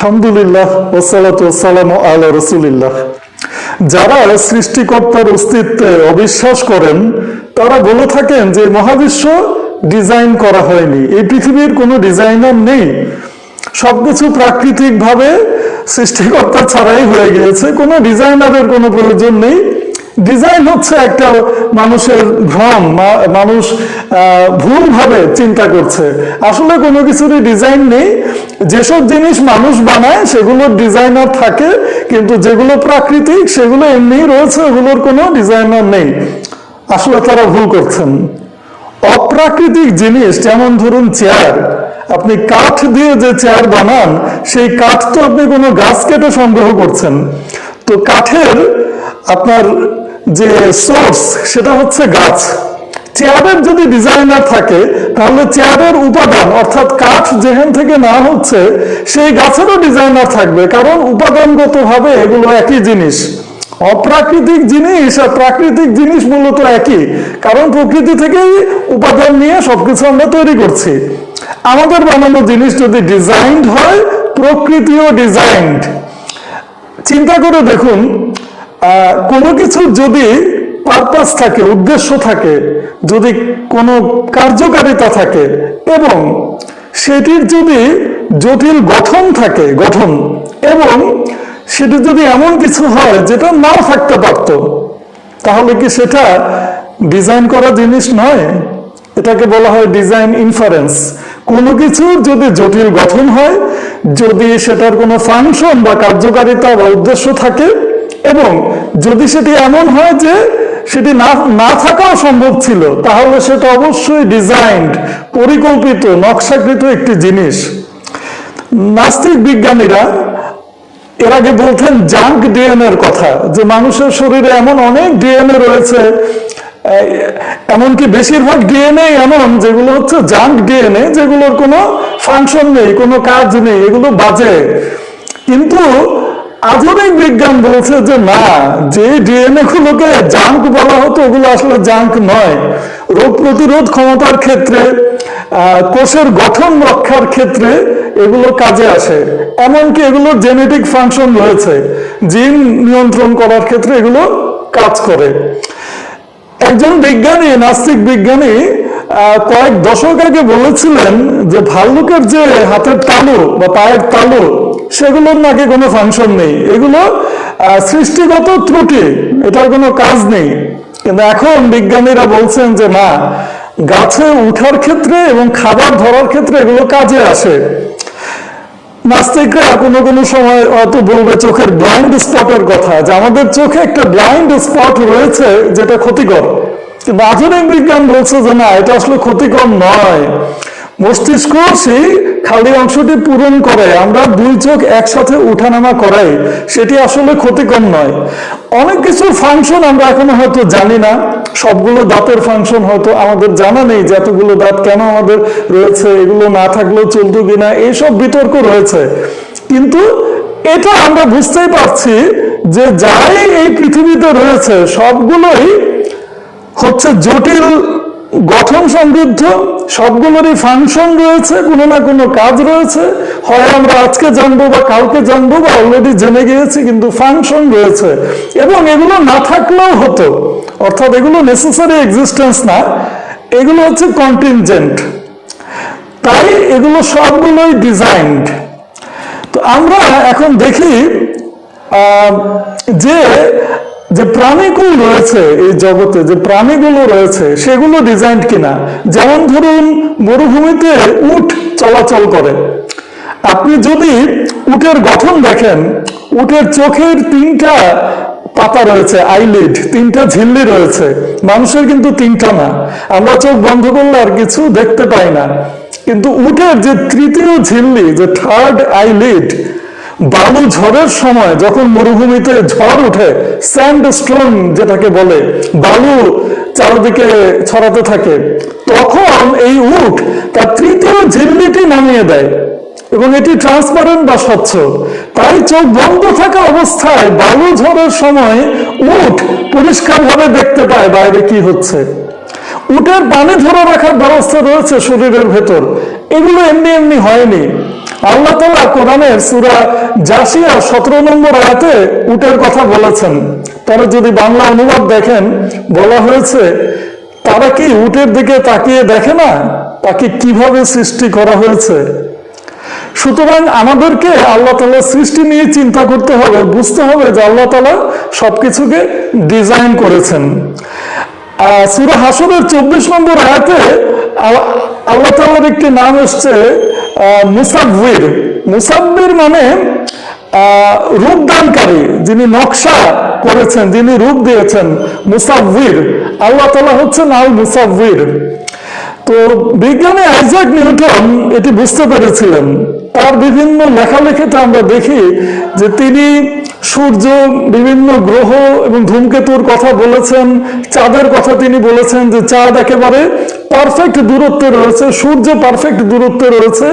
আলহামদুলিল্লাহ ওসালাত ওসালাম রসুলিল্লাহ। যারা সৃষ্টিকর্তার অস্তিত্বে অবিশ্বাস করেন, তারা বলে থাকেন যে মহাবিশ্ব ডিজাইন করা হয়নি। এই পৃথিবীর কোনো ডিজাইনার নেই। সবকিছু প্রাকৃতিক ভাবে সৃষ্টিকর্তা ছাড়াই হয়ে গিয়েছে। কোনো ডিজাইনারের কোনো প্রয়োজন নেই। ডিজাইন হচ্ছে একটা মানুষের ভ্রম মানুষ ভুল ভাবে চিন্তা করছে। আসলে কোনো কিছুরই ডিজাইন নেই। যেসব জিনিস মানুষ বানায়, সেগুলোর ডিজাইনার থাকে, কিন্তু যেগুলো প্রাকৃতিক, সেগুলো এমনিই রয়েছে, ওগুলোর কোনো ডিজাইনার নেই। আসলে তারা ভুল করছেন। অপ্রাকৃতিক জিনিস, যেমন ধরুন চেয়ার, আপনি কাঠ দিয়ে যে চেয়ার বানান, সেই কাঠ তো আপনি কোনো গাছ কেটে সংগ্রহ করছেন। তো কাঠের আপনার যে সোর্স সেটা হচ্ছে গাছ। চেয়ারের যদি ডিজাইনার থাকে, তাহলে চেয়ারের উপাদান, অর্থাৎ কাঠ যেখান থেকে না হচ্ছে, সেই গাছেরও ডিজাইনার থাকবে, কারণ উপাদানগতভাবে এগুলো একই জিনিস। অপ্রাকৃতিক জিনিস আর প্রাকৃতিক জিনিস মূলত একই, কারণ প্রকৃতি থেকেই উপাদান নিয়ে সবকিছু আমরা তৈরি করছি। আমাদের বানানো জিনিস যদি ডিজাইনড হয়, প্রকৃতিও ডিজাইনড চিন্তা করে দেখুন কোনো কিছু যদি পারপাস থাকে, উদ্দেশ্য থাকে, যদি কোনো কার্যকারিতা থাকে এবং সেটির যদি জটিল গঠন থাকে, গঠন, এবং সেটি যদি এমন কিছু হয় যেটা নাও থাকতে পারত, তাহলে কি সেটা ডিজাইন করা জিনিস নয়? এটাকে বলা হয় ডিজাইন ইনফারেন্স কোনো কিছু যদি জটিল গঠন হয়, যদি সেটার কোনো ফাংশন বা কার্যকারিতা বা উদ্দেশ্য থাকে, এবং যদি সেটি এমন হয় যে সেটি না থাকাও সম্ভব ছিল, তাহলে সেটা অবশ্যই ডিজাইনড পরিকল্পিত, নকশাকৃত একটি জিনিস। নাস্তিক বিজ্ঞানীরা এর আগে বলতেন জাঙ্ক ডিএনএ এর কথা, যে মানুষের শরীরে এমন অনেক ডিএনএ রয়েছে এমনকি বেশিরভাগ ডিএনএ এমন, যেগুলো হচ্ছে জাঙ্ক ডিএনএ, যেগুলোর কোনো ফাংশন নেই, কোনো কাজ নেই, এগুলো বাজে। কিন্তু আধুনিক বিজ্ঞান বলছে যে, না, যে ডিএনএ গুলোকে জাঙ্ক বলা হতো, ওগুলো আসলে জাঙ্ক নয়। রোগ প্রতিরোধ ক্ষমতার ক্ষেত্রে কোষের গঠন রক্ষার ক্ষেত্রে এগুলো কাজে আসে। এমনকি এগুলো জেনেটিক ফাংশন রয়েছে। জিন নিয়ন্ত্রণ করার ক্ষেত্রে এগুলো কাজ করে। একজন বিজ্ঞানী, নাস্তিক বিজ্ঞানী কয়েক দশক আগে বলেছিলেন যে, ভাল্লুকের যে হাতের তালু বা পায়ের তালু সেগুলোর নাকি কোনো ফাংশন নেই। এগুলো সৃষ্টিগত ত্রুটি, এটার কোনো কাজ নেই। কিন্তু এখন বিজ্ঞানীরা বলছেন যে না, গাছে উঠার ক্ষেত্রে এবং খাবার ধরার ক্ষেত্রে এগুলো কাজে আসে। নাস্তিকরা কোনো কোনো সময় হয়তো বলবে, চোখের ব্লাইন্ড স্পটের কথা যে আমাদের চোখে একটা ব্লাইন্ড স্পট রয়েছে যেটা ক্ষতিকর। কিন্তু আধুনিক বিজ্ঞান বলছে যে না, এটা আসলে ক্ষতিকর নয়। মস্তিষ্ক সেই খালি অংশটি পূরণ করে, আমরা দুই চোখ একসাথে উঠানামা করাই, সেটি আসলে ক্ষতিকর নয়। অনেক কিছু ফাংশন আমরা এখনও হয়তো জানি না, সবগুলো দাঁতের ফাংশন হয়তো আমাদের জানা নেই যে এতগুলো দাঁত কেন আমাদের রয়েছে, এগুলো না থাকলেও চলতো কিনা, এইসব বিতর্ক রয়েছে। কিন্তু এটা আমরা বুঝতেই পারছি যে যাই এই পৃথিবীতে রয়েছে, সবগুলোই হচ্ছে জটিল গঠন সমৃদ্ধ, সবগুলোরই ফাংশন রয়েছে, কোনো না কোনো কাজ রয়েছে। হয় আমরা আজকে জানব বা কালকে জানব বা অলরেডি জেনে গিয়েছি, কিন্তু ফাংশন রয়েছে। এবং এগুলো না থাকলেও হতো। অর্থাৎ এগুলো নেসেসারি এক্সিস্টেন্স না। এগুলো হচ্ছে কন্টিনজেন্ট তাই এগুলো সবগুলোই ডিজাইনড তো আমরা এখন দেখি যে যে প্রাণীকুল রয়েছে এই জগতে, যে প্রাণীগুলো রয়েছে, সেগুলো ডিজাইন কিনা? যেমন ধরুন, মরুভূমিতে উট চলাচল করে। আপনি যদি উটের গঠন দেখেন, উটের চোখের তিনটা পাতা রয়েছে আইলিড তিনটা ঝিল্লি রয়েছে। মানুষের কিন্তু তিনটা না। আমরা চোখ বন্ধ করলে আর কিছু দেখতে পাই না। কিন্তু উটের যে তৃতীয় ঝিল্লি, যে থার্ড আইলিড বালু ঝড়ের সময় যখন মরুভূমিতে ঝড় উঠে স্যান্ড স্টোন যেটাকে বলে, বালু চারদিকে ছড়াতে থাকে, তখন এই উট তার তৃতীয় ঝিল্লিটি নামিয়ে দেয় এবং এটি ট্রান্সপারেন্ট বা স্বচ্ছ। তাই চোখ বন্ধ থাকা অবস্থায় বালু ঝড়ের সময় উট পরিষ্কারভাবে দেখতে পায় বাইরে কি হচ্ছে। উটের পানি ধরে রাখার ব্যবস্থা রয়েছে শরীরের ভেতর। এগুলো এমনি এমনি হয়নি। আল্লাহ তালা কোরআনের সুরা জাসিয়া সতেরো নম্বর আয়াতে উটের কথা বলেছেন। তারা যদি বাংলা অনুবাদ দেখেন, বলা হয়েছে, তারা কি উটের দিকে তাকিয়ে দেখে না? তাকে কীভাবে সৃষ্টি করা হয়েছে? সুতরাং আমাদেরকে আল্লাহ তালা সৃষ্টি নিয়ে চিন্তা করতে হবে, বুঝতে হবে যে আল্লাহ তালা সবকিছুকে ডিজাইন করেছেন। সূরা হাসরের চব্বিশ নম্বর আয়াতে আল- আল্লাহ তালার একটি নাম এসছে মুসাব্বির। মুসাব্বির মানে রূপদানকারী যিনি নকশা করেছেন, যিনি রূপ দিয়েছেন, মুসাব্বির। আল্লাহ তালা হচ্ছেন আল মুসাব্বির তো বিজ্ঞানী আইজাক নিউটন এটি বুঝতে পেরেছিলেন তার বিভিন্ন লেখালেখিতে আমরা দেখি যে তিনি সূর্য, বিভিন্ন গ্রহ এবং ধূমকেতুর কথা বলেছেন, চাঁদের কথা তিনি বলেছেন যে চাঁদ একেবারে পারফেক্ট দূরত্বে রয়েছে, সূর্য পারফেক্ট দূরত্বে রয়েছে।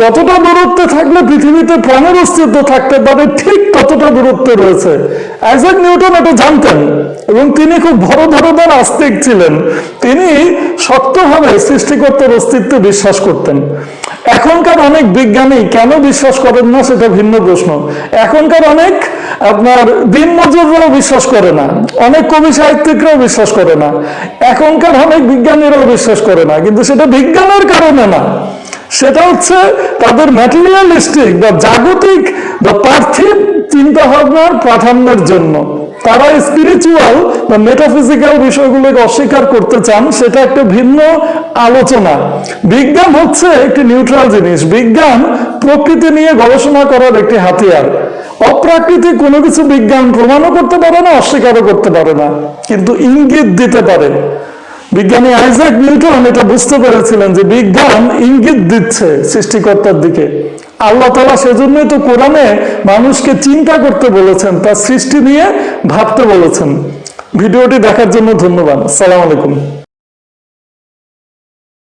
যতটা দূরত্বে থাকলে পৃথিবীতে প্রাণের অস্তিত্ব থাকতে পারে, ঠিক ততটা দূরত্বে রয়েছে। আইজাক নিউটন এটা জানতেন এবং তিনি খুব বড় ধরনের আস্তিক ছিলেন। তিনি শক্তভাবে সৃষ্টিকর্তার অস্তিত্বে বিশ্বাস করতেন। এখনকার অনেক বিজ্ঞানী কেন বিশ্বাস করেন না সেটা ভিন্ন প্রশ্ন। এখনকার অনেক আপনার দিন মজুররাও বিশ্বাস করে না, অনেক কবি সাহিত্যিকরাও বিশ্বাস করে না, এখনকার অনেক বিজ্ঞানীরাও বিশ্বাস করে না, কিন্তু সেটা বিজ্ঞানের কারণে না। সেটা হচ্ছে তাদের ম্যাটেরিয়ালিস্টিক বা জাগতিক বা পার্থিব চিন্তা ভাবনার প্রাধান্যের জন্য। তারা স্পিরিচুয়াল বা মেটাফিজিক্যাল বিষয়গুলোকে অস্বীকার করতে চান, সেটা একটা ভিন্ন আলোচনা। বিজ্ঞান হচ্ছে একটি নিউট্রাল জিনিস। বিজ্ঞান প্রকৃতি নিয়ে গবেষণা করার একটি হাতিয়ার। অপ্রাকৃতিক কোনো কিছু বিজ্ঞান প্রমাণও করতে পারে না, অস্বীকারও করতে পারে না, কিন্তু ইঙ্গিত দিতে পারে। বিজ্ঞানী আইজাক নিউটন এটা বুঝতে পেরেছিলেন যে বিজ্ঞান ইঙ্গিত দিচ্ছে সৃষ্টিকর্তার দিকে। আল্লাহ তালা সেজন্যই তো কোরআনে মানুষকে চিন্তা করতে বলেছেন, তার সৃষ্টি নিয়ে ভাবতে বলেছেন। ভিডিওটি দেখার জন্য ধন্যবাদ। সালাম আলাইকুম।